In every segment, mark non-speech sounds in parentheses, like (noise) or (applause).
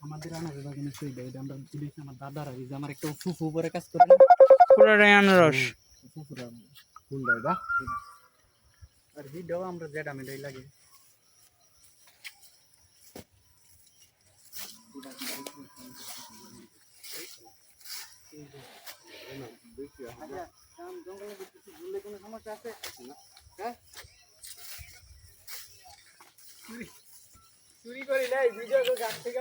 আমাদের আনার বাগানে সেই দেয় এটা আমরা দিয়েছি আমার দাদারা এই যে আমার একটা ফুফু উপরে কাজ করে পুরোটাই আনারস ফুফুরা আমার। কোনটা এটা আর ভিডিও আমরা যেটা মেটাই লাগে জঙ্গলে দেখতেছি ঘুরলে কোনো সমস্যা আছে গাছ থেকে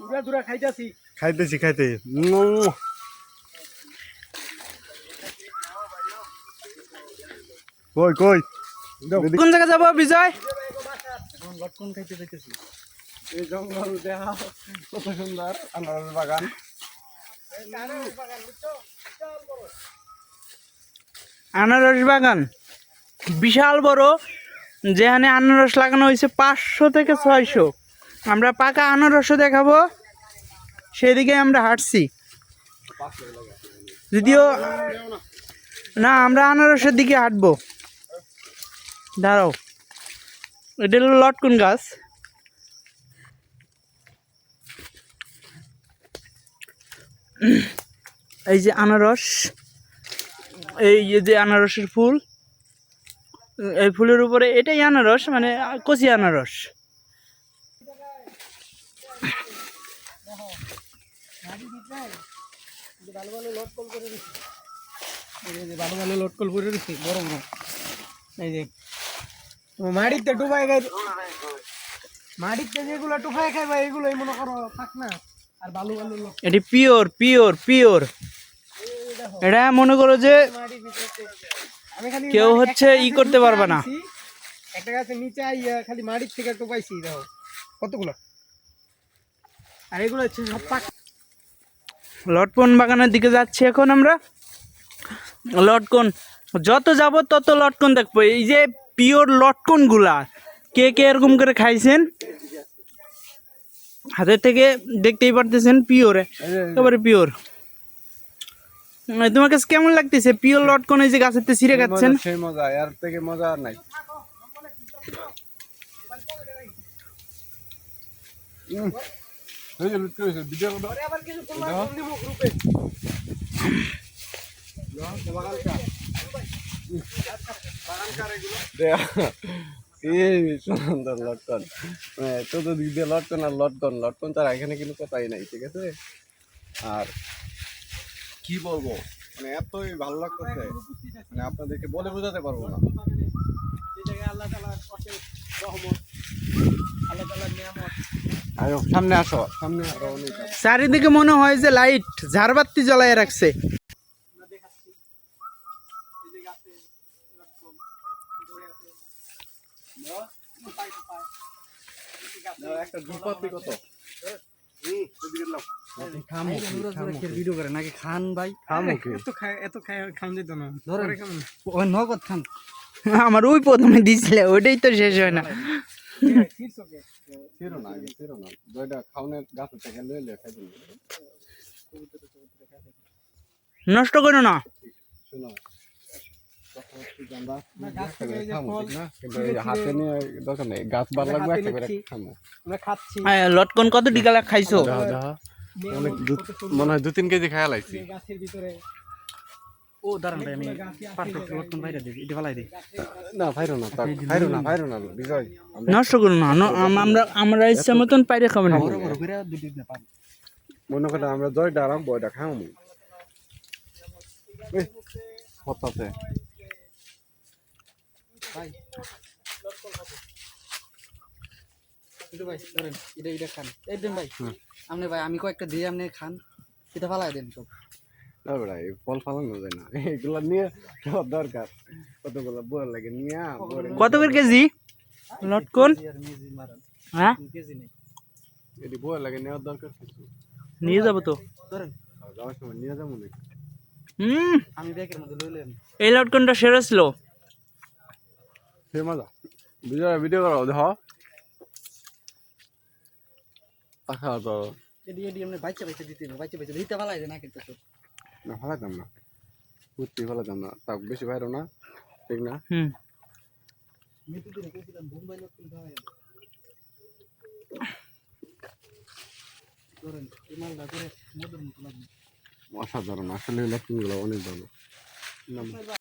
দূরা দূরা খাইতাছি। খাইতেছি খাইতে কই কই? কোন জায়গা যাব বিজয়? লটকন খাইতে যাইতেছি। এই জঙ্গল দেখা কত সুন্দর আনারস বাগান। আনারস বাগান। বিশাল বড়, যেখানে আনারস লাগানো হয়েছে পাঁচশো থেকে ছয়শো। আমরা পাকা আনারসও দেখাবো। সেদিকে আমরা হাঁটছি। যদিও না, আমরা আনারসের দিকে হাঁটবো। দাঁড়াও। এটা হলো লটকুন গাছ। এই যে আনারস। এই যে আনারসের ফুল, এই ফুলের উপরে এটাই আনারস মানে কচি আনারস। ভালো ভালো লটকল করে দিচ্ছি ভালো ভালো এই যে মাটিতে ডুবাই খাই মাটিতে যেগুলো ডুবাই খাইবা এগুলোই মনে করো থাক না আর ভালো ভালো এটি পিওর পিওর পিওর এটা মনে করো যে কেউ হচ্ছে ই করতে পারবে না। একটা গাছের নিচে খালি মাটির থেকে টুপাইছি দেখো। কতগুলো? আর এগুলো হচ্ছে সব পাক লটকন বাগানের দিকে যাচ্ছি এখন আমরা। লটকন যত যাব তত লটকন দেখব। এই যে পিওর লটকনগুলা কে কে এরকম করে খাইছেন? হাতের থেকে দেখতেই পারতেছেন পিওরে একেবারে পিওর। তোমার কাছে কেমন লাগতেছে? পিওর লটকন এই যে গাছের থেকে ছিঁড়ে খাচ্ছেন? সেই মজা এর থেকে মজা আর নাই। লটকন। মানে চতুর্দিক দিয়ে লটকন আর লটকন লটকন তার এখানে কিন্তু কথাই নাই ঠিক আছে? আর কি বলব? মানে এতই ভালো লাগতেছে মানে আপনাদেরকে বলে বোঝাতে পারব না। সামনে আসো। সামনে। চারিদিকে মনে হয় যে লাইট ঝাড়বাতি জ্বলায় রাখছে। একটা ঝুপাতি কত? হুম খামো ভিডিও করে নাকি খান ভাই? এত খায় এত খায় খান দিত না। ধরে খান নগদ খান। (laughs) আমার ওই প্রথমে দিছিলে ওইটাই তো শেষ হয় না। নষ্ট করো না। হ্যাঁ, লটকন কত টিকা খাইছো? অনেক মনে হয় দু তিন কেজি খায়া লাইছি। এই গাছের ভিতরে। ও দাঁড়ান ভাই আমি পারফেক্ট লটকন বাইরে দিই এটা ফালাই দিই না ফাইরো না তা ফাইরো না ফাইরো না বিজয়। নষ্ট করো না ন- আম- আমরা আমরা ইচ্ছা মতন পাইরে খাব না। বড় বড় করে দুটি দিতে পার মনে করে আমরা জয়টা আরাম বয়টা খাও এই হতাতে ভাই। কিন্তু ভাই ধরেন এটা এটা খান। এই দেন ভাই আপনি ভাই আমি কয়েকটা দিয়ে আপনি খান এটা ফালাই দেন সব। না বেড়া ফল ফালানো যায় না। এগুলা নিয়ে সব দরকার। কতগুলো বড় লাগে নিয়ে কত করে কেজি? লটকন হ্যাঁ? এটি বই লাগে নেওয়ার দরকার নিয়ে যাব তো। আর যাওয়ার সময় নিয়ে যাব নাকি? হুম। আমি ব্যাগের মধ্যে লইলাম এই লটকনটা সেরা ছিল? সে মজা। ভিডিও ভিডিও করো দেখ। তো এডি এডি এমনি বাচ্চা বাচ্চা দিতে হবে বাচ্চা বাচ্চা দিতে ভালো না কিন্তু না ফেলাতাম না। ঘুরতে ফেলাতাম না। তা বেশি বাইরও না ঠিক না? হুম। মৃত্যু দিনে কইছিলাম বোম্বাই লোক কিন্তু ধরেন এই মালটা করে মধুর মতো লাগবে। অসাধারণ আসলে অনেক ভালো।